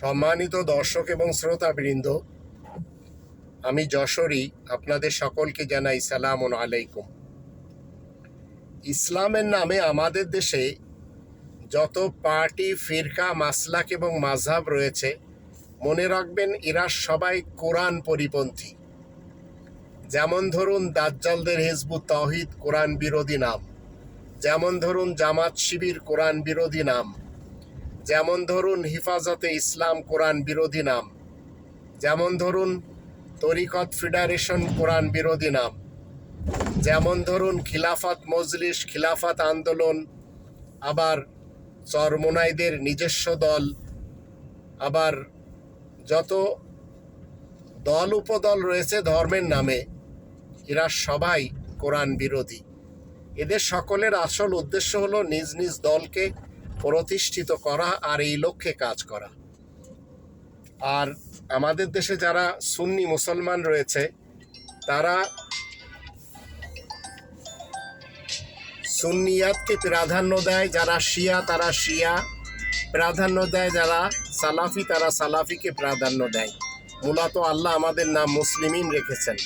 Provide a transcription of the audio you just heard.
সম্মানিত দর্শক এবং শ্রোতাবৃন্দ, আমি যশোরী, আপনাদের সকলকে জানাই সালাম আলাইকুম। ইসলামের নামে আমাদের দেশে যত পার্টি, ফিরকা, মাসলাক এবং মাঝহাব রয়েছে, মনে রাখবেন এরা সবাই কোরআন পরিপন্থী। যেমন ধরুন দাজ্জালদের হিজবুত তহিদ কোরআন বিরোধী নাম, যেমন ধরুন জামাত শিবির কোরআন বিরোধী নাম যেমন ধরুন হেফাজতে ইসলাম কোরআন বিরোধী নাম, যেমন ধরুন তরিকত ফেডারেশন কোরআন বিরোধী নাম, যেমন ধরুন খিলাফত মজলিস, খিলাফত আন্দোলন, আবার চরমোনাইদের নিজস্ব দল, আবার যত দল উপদল রয়েছে ধর্মের নামে, এরা সবাই কোরআন বিরোধী। এদের সকলের আসল উদ্দেশ্য হলো নিজ নিজ দলকে প্রতিষ্ঠিত করা আর এই লক্ষ্যে কাজ করা। আর আমাদের দেশে যারা সুন্নি মুসলমান রয়েছে, তারা সুন্নিয়াতকে প্রাধান্য দেয় যারা শিয়া, তারা শিয়া। প্রাধান্য দেয় যারা সালাফি, তারা সালাফিকে প্রাধান্য দেয়। মূলত আল্লাহ আমাদের নাম মুসলিমিন রেখেছেন।